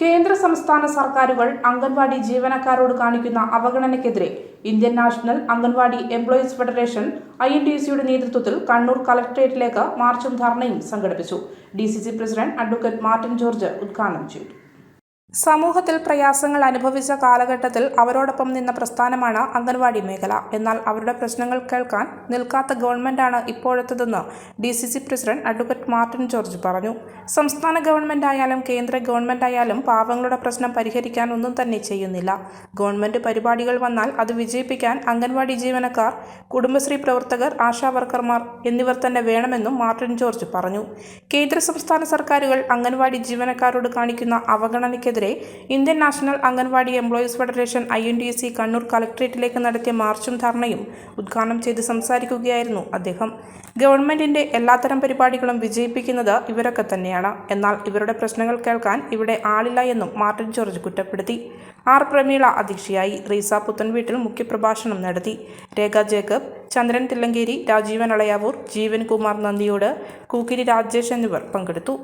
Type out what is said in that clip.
കേന്ദ്ര സംസ്ഥാന സർക്കാരുകൾ അംഗൻവാടി ജീവനക്കാരോട് കാണിക്കുന്ന അവഗണനയ്ക്കെതിരെ Indian national anganwadi employees federation I N D സിയുടെ നേതൃത്വത്തിൽ കണ്ണൂർ കളക്ടറേറ്റിലേക്ക് മാർച്ചും ധർണയും സംഘടിപ്പിച്ചു. D C C president advocate Martin George ഉദ്ഘാടനം ചെയ്തു. സമൂഹത്തിൽ പ്രയാസങ്ങൾ അനുഭവിച്ച കാലഘട്ടത്തിൽ അവരോടൊപ്പം നിന്ന പ്രസ്ഥാനമാണ് അംഗൻവാടി മേഖല. എന്നാൽ അവരുടെ പ്രശ്നങ്ങൾ കേൾക്കാൻ നിൽക്കാത്ത ഗവൺമെന്റാണ് ഇപ്പോഴത്തതെന്ന് D C C president advocate Martin George പറഞ്ഞു. സംസ്ഥാന ഗവൺമെന്റ് ആയാലും കേന്ദ്ര ഗവൺമെന്റ് ആയാലും പാവങ്ങളുടെ പ്രശ്നം പരിഹരിക്കാൻ ഒന്നും തന്നെ ചെയ്യുന്നില്ല. ഗവൺമെന്റ് പരിപാടികൾ വന്നാൽ അത് വിജയിപ്പിക്കാൻ അംഗൻവാടി ജീവനക്കാർ കുടുംബശ്രീ പ്രവർത്തകർ ആശാ വർക്കർമാർ എന്നിവർ തന്നെ വേണമെന്നും മാർട്ടിൻ ജോർജ് പറഞ്ഞു. കേന്ദ്ര സംസ്ഥാന സർക്കാരുകൾ അംഗൻവാടി ജീവനക്കാരോട് കാണിക്കുന്ന അവഗണനയ്ക്കെതിരെ Indian national anganwadi employees federation I N D C Kannur കളക്ട്രേറ്റിലേക്ക് നടത്തിയ മാർച്ചും ധർണയും ഉദ്ഘാടനം ചെയ്ത് സംസാരിക്കുകയായിരുന്നു അദ്ദേഹം. ഗവൺമെന്റിന്റെ എല്ലാത്തരം പരിപാടികളും വിജയിപ്പിക്കുന്നത് ഇവരൊക്കെ തന്നെയാണ്. എന്നാൽ ഇവരുടെ പ്രശ്നങ്ങൾ കേൾക്കാൻ ഇവിടെ ആളില്ല എന്നും മാർട്ടിൻ ജോർജ് കുറ്റപ്പെടുത്തി. ആർ പ്രമീള അധ്യക്ഷയായി റീസ പുത്തൻ വീട്ടിൽ മുഖ്യപ്രഭാഷണം നടത്തി. രേഖ ജേക്കബ് ചന്ദ്രൻ തില്ലങ്കേരി രാജീവൻ അളയാവൂർ ജീവൻ കുമാർ നന്ദിയോട് കൂക്കിരി രാജേഷ് എന്നിവർ പങ്കെടുത്തു.